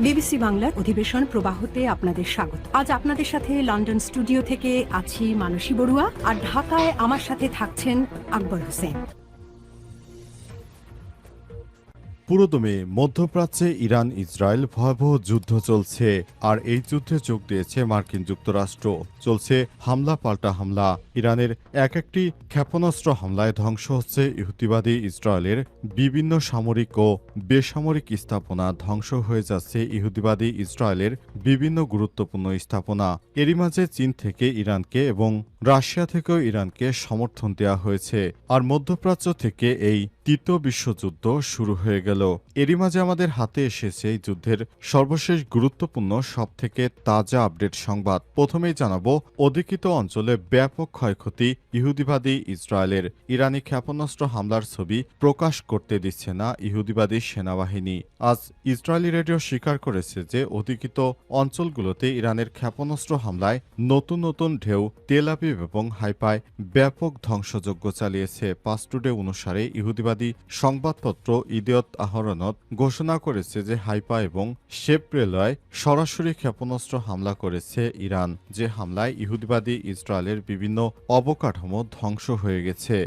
BBC বাংলার অধিবেশন প্রবাহতে আপনাদের স্বাগত। আজ আপনাদের সাথে লন্ডন স্টুডিও থেকে আছি মানসী বড়ুয়া আর ঢাকায় আমার সাথে থাকছেন আকবর হোসেন। পুরোদমে মধ্যপ্রাচ্যে ইরান ইসরায়েল ভয়াবহ যুদ্ধ চলছে, আর এই যুদ্ধে যোগ দিয়েছে মার্কিন যুক্তরাষ্ট্র। চলছে হামলা, পাল্টা হামলা। ইরানের এক একটি ক্ষেপণাস্ত্র হামলায় ধ্বংস হচ্ছে ইহুতিবাদী ইসরায়েলের বিভিন্ন সামরিক ও বেসামরিক স্থাপনা। ধ্বংস হয়ে যাচ্ছে ইহুদিবাদী ইসরায়েলের বিভিন্ন গুরুত্বপূর্ণ স্থাপনা। এরই মাঝে চীন থেকে ইরানকে এবং রাশিয়া থেকেও ইরানকে সমর্থন দেওয়া হয়েছে। আর মধ্যপ্রাচ্য থেকে এই তৃতীয় বিশ্বযুদ্ধ শুরু হয়ে গেল। এরই মাঝে আমাদের হাতে এসেছে এই যুদ্ধের সর্বশেষ গুরুত্বপূর্ণ সব থেকে তাজা আপডেট সংবাদ। প্রথমেই জানাব, অধিকৃত অঞ্চলে ব্যাপক ক্ষয়ক্ষতি ইহুদিবাদী ইসরায়েলের। ইরানি ক্ষেপণাস্ত্র হামলার ছবি প্রকাশ করতে দিচ্ছে না ইহুদিবাদী সেনাবাহিনী। আজ ইসরায়েলি রেডিও স্বীকার করেছে যে, অধিকৃত অঞ্চলগুলোতে ইরানের ক্ষেপণাস্ত্র হামলায় নতুন নতুন ঢেউ, তেল আবিব এবং হাইপায় ব্যাপক ধ্বংসযজ্ঞ চালিয়েছে। পাস্টুডে অনুসারে ইহুদিবাদী সংবাদপত্র ইদিয়ত আহরনত ঘোষণা করেছে যে হাইপা এবং শেপ রেলওয়ে সরাসরি ক্ষেপণাস্ত্র হামলা করেছে ইরান। যে হামলায় ইহুদিবাদী ইসরায়েলের বিভিন্ন অবকাঠামো ধ্বংস হয়ে গেছে।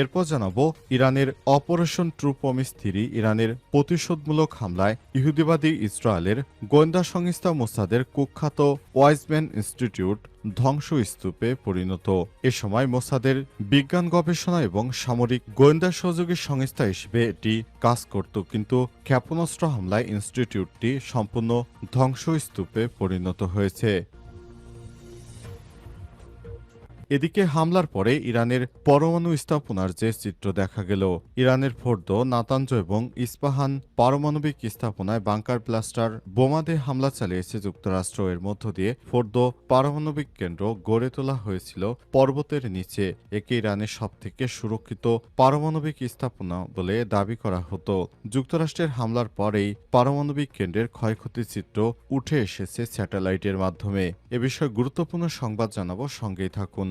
এরপর জানাব, ইরানের অপারেশন ট্রু প্রমিস থ্রি ইরানের প্রতিশোধমূলক হামলায় ইহুদিবাদী ইসরায়েলের গোয়েন্দা সংস্থা মোসাদের কুখ্যাত ওয়াইজম্যান ইনস্টিটিউট ধ্বংসস্তূপে পরিণত। এ সময় মোসাদের বিজ্ঞান গবেষণা এবং সামরিক গোয়েন্দা সহযোগী সংস্থা হিসেবে এটি কাজ করত, কিন্তু ক্ষেপণাস্ত্র হামলায় ইনস্টিটিউটটি সম্পূর্ণ ধ্বংসস্তূপে পরিণত হয়েছে। এদিকে হামলার পরে ইরানের পরমাণু স্থাপনার যে চিত্র দেখা গেল, ইরানের ফোর্দ নাতাঞ্জ এবং ইস্পাহান পারমাণবিক স্থাপনায় বাংকার ব্লাস্টার বোমাদে হামলা চালিয়েছে যুক্তরাষ্ট্র। এর মধ্য দিয়ে ফোর্দ পারমাণবিক কেন্দ্র গড়ে তোলা হয়েছিল পর্বতের নিচে। একে ইরানের সবথেকে সুরক্ষিত পারমাণবিক স্থাপনা বলে দাবি করা হতো। যুক্তরাষ্ট্রের হামলার পরেই পারমাণবিক কেন্দ্রের ক্ষয়ক্ষতির চিত্র উঠে এসেছে স্যাটেলাইটের মাধ্যমে। এ বিষয়ে গুরুত্বপূর্ণ সংবাদ জানাব, সঙ্গেই থাকুন।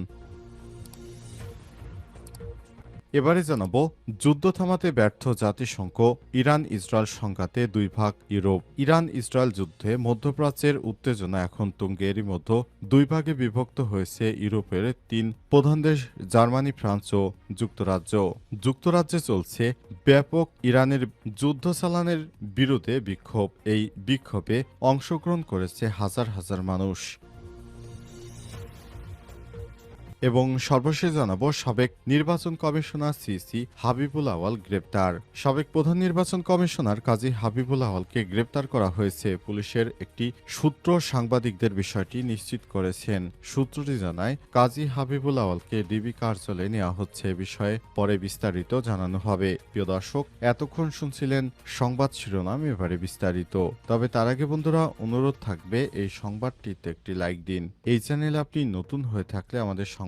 এবারে জানাব, যুদ্ধ থামাতে ব্যর্থ জাতিসংঘ, ইরান ইসরায়েল সংঘাতে দুই ভাগ ইউরোপ। ইরান ইসরায়েল যুদ্ধে মধ্যপ্রাচ্যের উত্তেজনা এখন তুঙ্গে এরই মধ্যে। দুই ভাগে বিভক্ত হয়েছে ইউরোপের তিন প্রধান দেশ, জার্মানি, ফ্রান্স ও যুক্তরাজ্য। যুক্তরাজ্যে চলছে ব্যাপক ইরানের যুদ্ধ চালানের বিরুদ্ধে বিক্ষোভ। এই বিক্ষোভে অংশগ্রহণ করেছে হাজার হাজার মানুষ। এবং সর্বশেষ জানাব সাবেক নির্বাচন কমিশনার সিসি হাবিবুল আওয়াল গ্রেপ্তার। সাবেক প্রধান নির্বাচন কমিশনার কাজী হাবিবুল আওয়ালকে গ্রেপ্তার করা হয়েছে, পুলিশের একটি সূত্র সাংবাদিকদের বিষয়টি নিশ্চিত করেছেন। সূত্রটি জানায়, কাজী হাবিবুল আওয়ালকে ডিবি কার্যালয়ে নেওয়া হচ্ছে বিষয়ে পরে বিস্তারিত জানানো হবে। প্রিয় দর্শক, এতক্ষণ শুনছিলেন সংবাদ শিরোনাম, এবারে বিস্তারিত। তবে তার আগে বন্ধুরা, অনুরোধ থাকবে এই সংবাদটিতে একটি লাইক দিন। এই চ্যানেল আপনি নতুন হয়ে থাকলে আমাদের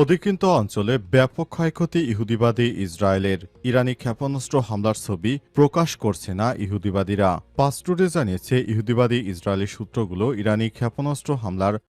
অধিকৃত অঞ্চলে ব্যাপক ক্ষয়ক্ষতি ইহুদিবাদী ইসরায়েলের ইরানি ক্ষেপণাস্ত্র হামলার ছবি প্রকাশ করছে না ইহুদিবাদীরা। পাস্টুডে জানিয়েছে, ইহুদিবাদী ইসরায়েলি সূত্রগুলো ইরানি ক্ষেপণাস্ত্র হামলার